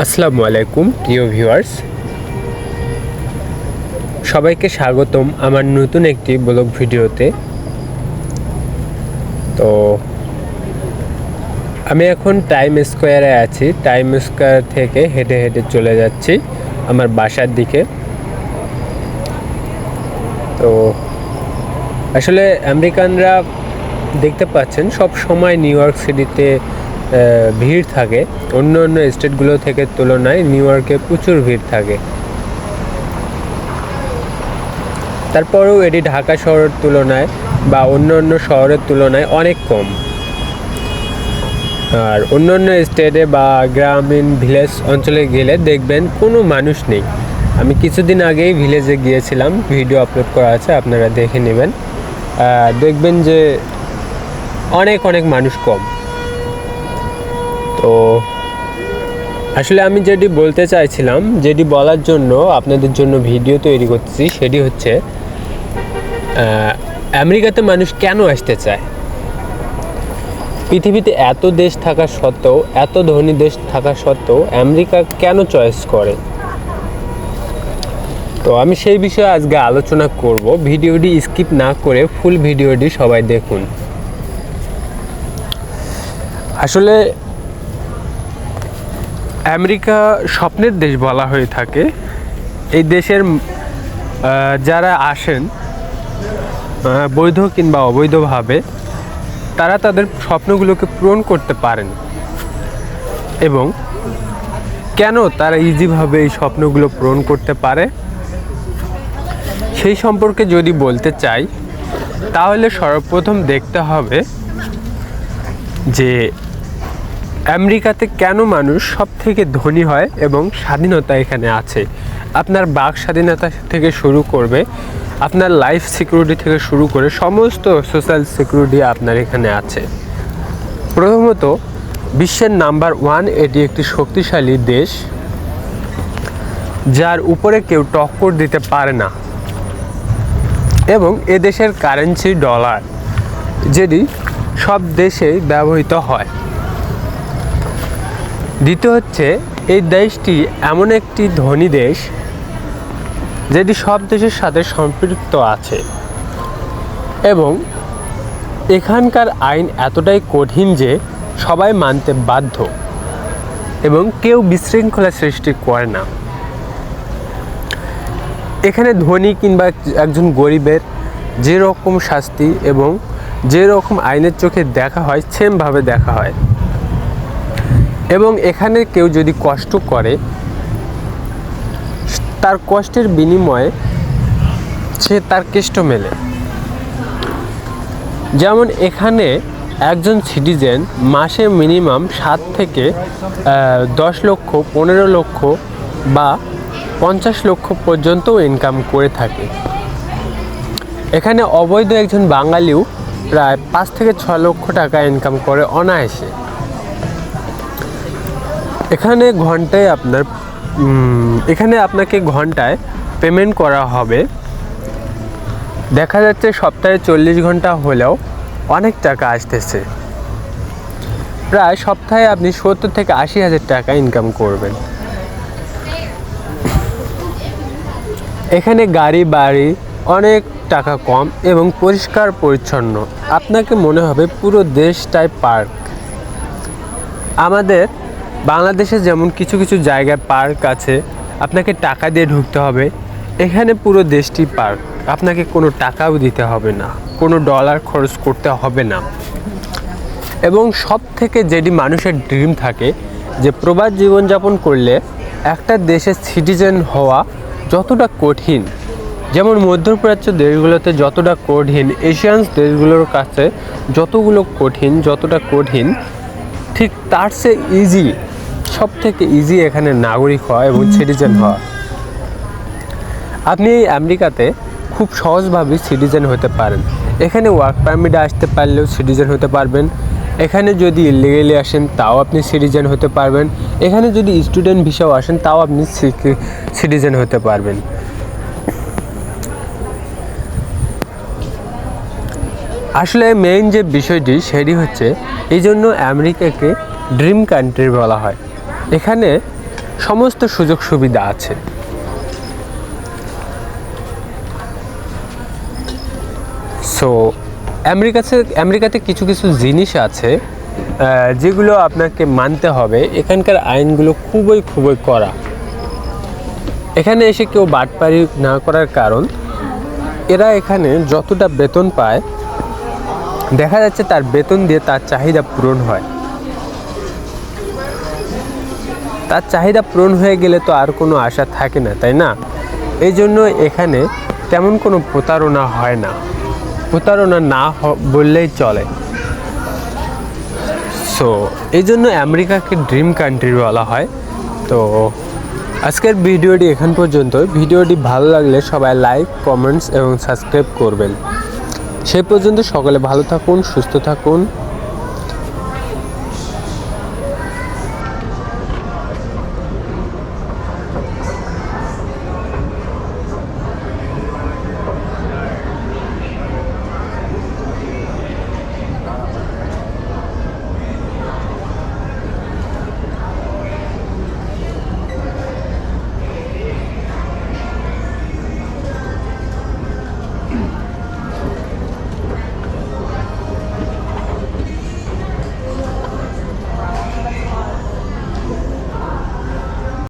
আসসালামু আলাইকুম, প্রিয় ভিউয়ার্স। সবাইকে স্বাগতম আমার নতুন একটি ব্লগ ভিডিওতে। তো, আমি এখন টাইম স্কোয়ারে আছি। টাইম স্কোয়ার থেকে হেঁটে হেঁটে চলে যাচ্ছি আমার বাসার দিকে। তো, আসলে আমেরিকানরা দেখতে পাচ্ছেন, সব সময় নিউ ইয়র্ক সিটিতে ভিড় থাকে। অন্য অন্য স্টেটগুলো থেকে তুলনায় নিউ ইয়র্কে প্রচুর ভিড় থাকে। তারপরেও এটি ঢাকা শহরের তুলনায় বা অন্য অন্য শহরের তুলনায় অনেক কম। আর অন্য অন্য স্টেটে বা গ্রামীণ ভিলেজ অঞ্চলে গেলে দেখবেন কোনো মানুষ নেই। আমি কিছুদিন আগেই ভিলেজে গিয়েছিলাম, ভিডিও আপলোড করা আছে, আপনারা দেখে নেবেন। দেখবেন যে অনেক অনেক মানুষ কম। তো আসলে আমি যেটি বলতে চাইছিলাম, যেটি বলার জন্য আপনাদের জন্য ভিডিও তৈরি করতেছি, সেটি হচ্ছে আমেরিকাতে মানুষ কেন আসতে চায়? পৃথিবীতে এত দেশ থাকা সত্ত্বেও, এত ধনী দেশ থাকা সত্ত্বেও আমেরিকা কেন চয়েস করে? তো আমি সেই বিষয়ে আজকে আলোচনা করব। ভিডিওটি স্কিপ না করে ফুল ভিডিওটি সবাই দেখুন। আসলে আমেরিকা স্বপ্নের দেশ বলা হয়ে থাকে। এই দেশের যারা আসেন বৈধ কিংবা অবৈধভাবে, তারা তাদের স্বপ্নগুলোকে পূরণ করতে পারেন। এবং কেন তারা ইজিভাবে এই স্বপ্নগুলো পূরণ করতে পারে? সেই সম্পর্কে যদি বলতে চাই, তাহলে সর্বপ্রথম দেখতে হবে যে আমেরিকাতে কেন মানুষ সব থেকে ধনী হয় এবং স্বাধীনতা এখানে আছে? আপনার বাক স্বাধীনতা থেকে শুরু করবে, আপনার লাইফ সিকিউরিটি থেকে শুরু করে সমস্ত সোশ্যাল সিকিউরিটি আপনার এখানে আছে। প্রথমত, বিশ্বের নাম্বার ওয়ান এটি একটি শক্তিশালী দেশ, যার উপরে কেউ টক্কর দিতে পারে না। এবং এ দেশের কারেন্সি ডলার যেটি সব দেশেই ব্যবহৃত হয়। দ্বিতীয় হচ্ছে, এই দেশটি এমন একটি ধনী দেশ যেটি সব দেশের সাথে সম্পৃক্ত আছে এবং এখানকার আইন এতটাই কঠিন যে সবাই মানতে বাধ্য এবং কেউ বিশৃঙ্খলা সৃষ্টি করে না। এখানে ধনী কিংবা একজন গরিবের যেরকম শাস্তি এবং যেরকম আইনের চোখে দেখা হয় সেমভাবে দেখা হয়। এবং এখানে কেউ যদি কষ্ট করে, তার কষ্টের বিনিময়ে সে তার কেষ্ট মেলে। যেমন এখানে একজন সিটিজেন মাসে মিনিমাম সাত থেকে দশ লক্ষ, পনেরো লক্ষ বা পঞ্চাশ লক্ষ পর্যন্ত ইনকাম করে থাকে। এখানে অবৈধ একজন বাঙালিও প্রায় পাঁচ থেকে ছ লক্ষ টাকা ইনকাম করে অনায়াসে। এখানে ঘন্টায় আপনার এখানে আপনাকে ঘন্টায় পেমেন্ট করা হবে। দেখা যাচ্ছে সপ্তাহে চল্লিশ ঘণ্টা হলেও অনেক টাকা আসতেছে। প্রায় সপ্তাহে আপনি সত্তর থেকে আশি হাজার টাকা ইনকাম করবেন। এখানে গাড়ি, বাড়ি অনেক টাকা কম এবং পরিষ্কার পরিচ্ছন্ন। আপনাকে মনে হবে পুরো দেশটাই পার্ক আমাদের বাংলাদেশে যেমন কিছু কিছু জায়গায় পার্ক আছে, আপনাকে টাকা দিয়ে ঢুকতে হবে। এখানে পুরো দেশটি পার্ক। আপনাকে কোনো টাকাও দিতে হবে না। কোনো ডলার খরচ করতে হবে না। এবং সব থেকে যেটি মানুষের ড্রিম থাকে, যে প্রবাস জীবনযাপন করলে একটা দেশের সিটিজেন হওয়া যতটা কঠিন, যেমন মধ্যপ্রাচ্য দেশগুলোতে যতটা কঠিন, এশিয়ান দেশগুলোর কাছে যতগুলো কঠিন, যতটা কঠিন, ঠিক তার চেয়ে ইজি সব থেকে ইজি এখানে নাগরিক হওয়া এবং সিটিজেন হওয়া। আপনি এই আমেরিকাতে খুব সহজভাবে সিটিজেন হতে পারেন। এখানে ওয়ার্ক পারমিটে আসতে পারলেও সিটিজেন হতে পারবেন। এখানে যদি ইলিগেলি আসেন তাও আপনি সিটিজেন হতে পারবেন। এখানে যদি স্টুডেন্ট ভিসাও আসেন তাও আপনি সিটিজেন হতে পারবেন। আসলে মেইন যে বিষয়টি সেটি হচ্ছে এই জন্য আমেরিকাকে ড্রিম কান্ট্রি বলা হয়। এখানে সমস্ত সুযোগ সুবিধা আছে। সো আমেরিকাতে আমেরিকাতে কিছু কিছু জিনিস আছে যেগুলো আপনাকে মানতে হবে। এখানকার আইনগুলো খুবই খুবই কড়া। এখানে এসে কেউ বাটপারি না করার কারণ, এরা এখানে যতটা বেতন পায়, দেখা যাচ্ছে তার বেতন দিয়ে তার চাহিদা পূরণ হয়। তার চাহিদা পূরণ হয়ে গেলে তো আর কোনো আশা থাকে না, তাই না? এই জন্য এখানে তেমন কোনো প্রতারণা হয় না। প্রতারণা না বললেই চলে। সো এই জন্য আমেরিকাকে ড্রিম কান্ট্রি বলা হয়। তো, আজকের ভিডিওটি এখান পর্যন্ত। ভিডিওটি ভালো লাগলে সবাই লাইক, কমেন্টস এবং সাবস্ক্রাইব করবেন। সে পর্যন্ত সকলে ভালো থাকুন, সুস্থ থাকুন।